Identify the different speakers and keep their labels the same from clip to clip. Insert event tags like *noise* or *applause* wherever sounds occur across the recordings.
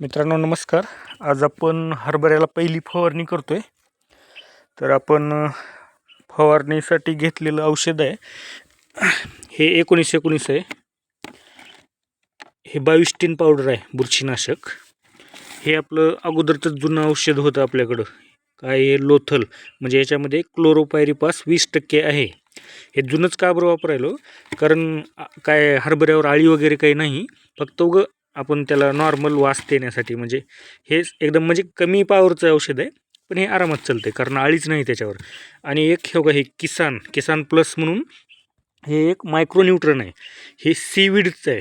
Speaker 1: मित्रांनो नमस्कार. आज आपण हरभऱ्याला पहिली फवारणी करतो आहे तर आपण फवारणीसाठी घेतलेलं औषध आहे. हे एकोणीस एकोणीस आहे. हे बावीस टीन पावडर आहे बुरशीनाशक. हे आपलं अगोदरचं जुनं औषध होतं आपल्याकडं. काय लोथल म्हणजे याच्यामध्ये क्लोरोपायरीपास वीस टक्के आहे. हे जुनंच का बरं वापरायलो? कारण काय हरभऱ्यावर आळी वगैरे काही नाही. फक्त उगं आपण त्याला नॉर्मल वास देण्यासाठी म्हणजे हे एकदम म्हणजे कमी पॉवरचं औषध आहे पण हे आरामात चालते कारण आळीच नाही त्याच्यावर. आणि एक हे बघा हे किसान किसान प्लस म्हणून हे एक मायक्रोन्यूट्रन आहे. हे सीविडचं आहे.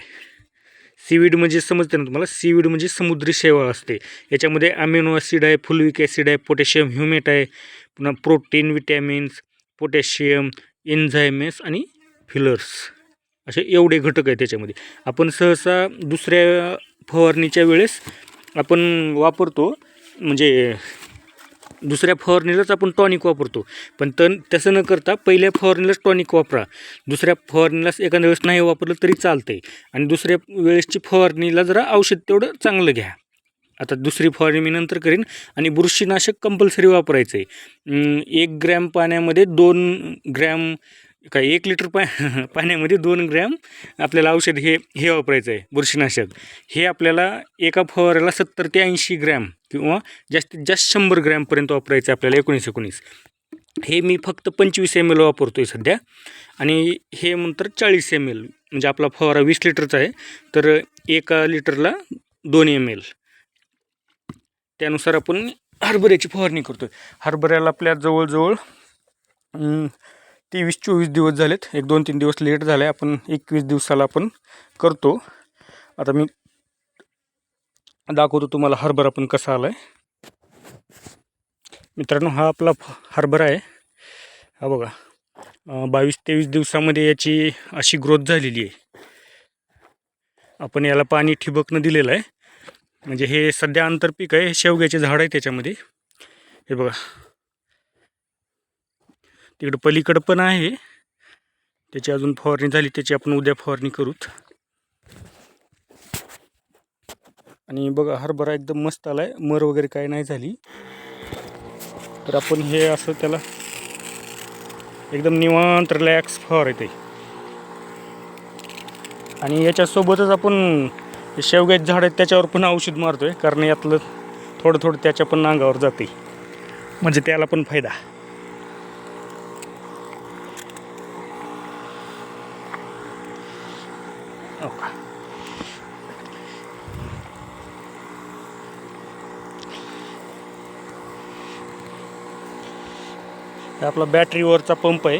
Speaker 1: सीविड म्हणजे समजते ना तुम्हाला? सीविड म्हणजे समुद्री शेवाळ असते. याच्यामध्ये अमिनो ॲसिड आहे फुलविक ॲसिड आहे पोटॅशियम ह्युमेट आहे पुन्हा प्रोटीन विटॅमिन्स पोटॅशियम एन्झायमेस आणि फिलर्स असे एवढे घटक आहे त्याच्यामध्ये. आपण सहसा दुसऱ्या फवारणीच्या वेळेस आपण वापरतो म्हणजे दुसऱ्या फवारणीलाच आपण टॉनिक वापरतो. पण तन तसं न करता पहिल्या फवारणीलाच टॉनिक वापरा. दुसऱ्या फवारणीलाच एखाद्या वेळेस नाही वापरलं तरी चालतं आहे आणि दुसऱ्या वेळेसची फवारणीला जरा औषध तेवढं चांगलं घ्या. आता दुसरी फवारणी मी नंतर करीन. आणि बुरशीनाशक कंपल्सरी वापरायचं आहे एक ग्रॅम पाण्यामध्ये दोन ग्रॅम काय एक लिटर पा *laughs* पाण्यामध्ये दोन ग्रॅम आपल्याला औषध हे हे वापरायचं आहे बुरशीनाशक. हे आपल्याला एका फवाऱ्याला सत्तर ते ऐंशी ग्रॅम किंवा जास्तीत जास्त शंभर ग्रॅमपर्यंत वापरायचं आहे आपल्याला एकोणीस एकोणीस. हे मी फक्त पंचवीस एम एल वापरतो आहे सध्या आणि हे नंतर चाळीस एम एल म्हणजे आपला फवारा वीस लिटरचा आहे तर एका लिटरला दोन एम एल त्यानुसार आपण हरभऱ्याची फवारणी करतो आहे हरभऱ्याला आपल्या जवळजवळ तेवीस चोवीस दिवस झालेत. एक दोन तीन दिवस लेट झाले आपण एकवीस दिवसाला आपण करतो. आता मी दाखवतो तुम्हाला हरभरा पण कसा आला आहे मित्रांनो हा आपला हरभरा आहे. हा बघा. बावीस तेवीस दिवसामध्ये याची अशी ग्रोथ झालेली आहे. आपण याला पाणी ठिबकनं दिलेलं आहे. म्हणजे हे सध्या आंतरपीक आहे. शेवग्याचे झाड आहे त्याच्यामध्ये. हे बघा. तिकडं पलीकडं पण आहे. त्याची अजून फवारणी झाली त्याची आपण उद्या फवारणी करूत. आणि बघा हरभरा एकदम मस्त आलाय. मर वगैरे काय नाही झाली. तर आपण हे असं त्याला एकदम निवांत रिलॅक्स फवारायचं आहे. आणि याच्यासोबतच आपण हे शेवग्याचे झाड आहेत त्याच्यावर पण औषध मारतोय. कारण यातलं थोडं थोडं त्याच्या पण अंगावर जाते म्हणजे त्याला पण फायदा. हो का हे आपला बॅटरीवरचा पंप आहे.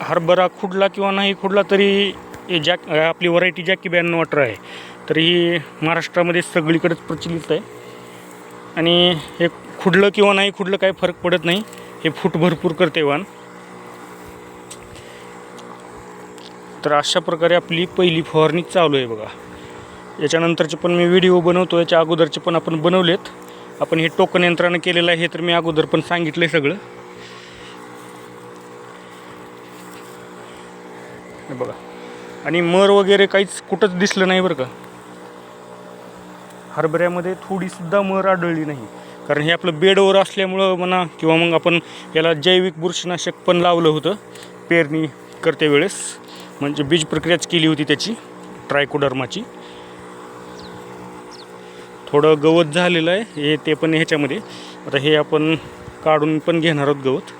Speaker 1: हरभरा खुडला किंवा नाही खुडला तरी हे जॅक आपली व्हरायटी जॅकी ब्याण्णव वॉटर आहे. तर ही महाराष्ट्रामध्ये सगळीकडेच प्रचलित आहे. आणि हे खुडलं किंवा नाही खुडलं काही फरक पडत नाही. हे फूट भरपूर करते वाण. तर अशा प्रकारे आपली पहिली फवारणी चालू आहे बघा. याच्यानंतरचे पण मी व्हिडिओ बनवतो याच्या अगोदरचे पण आपण बनवलेत. आपण हे टोकन यंत्रानं केलेलं आहे हे तर मी अगोदर पण सांगितलं आहे सगळं बघा. आणि मर वगैरे काहीच कुठंच दिसलं नाही बरं का. हरभऱ्यामध्ये थोडीसुद्धा मर आढळली नाही. कारण हे आपलं बेडवर असल्यामुळं म्हणा किंवा मग आपण याला जैविक बुरशीनाशक पण लावलं होतं पेरणी करते वेळेस. म्हणजे बीज प्रक्रियाच केली होती त्याची ट्रायकोडर्माची. थोडं गवत झालेलं आहे हे ते पण ह्याच्यामध्ये. आता हे आपण काढून पण घेणार आहोत गवत.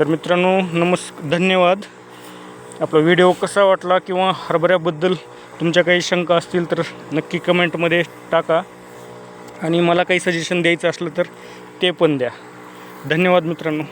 Speaker 1: तर मित्रांनो नमस् धन्यवाद. आपला व्हिडिओ कसा वाटला किंवा हरभऱ्याबद्दल तुमच्या काही शंका असतील तर नक्की कमेंटमध्ये टाका. आणि मला काही सजेशन द्यायचं असलं तर ते पण द्या. धन्यवाद मित्रांनो.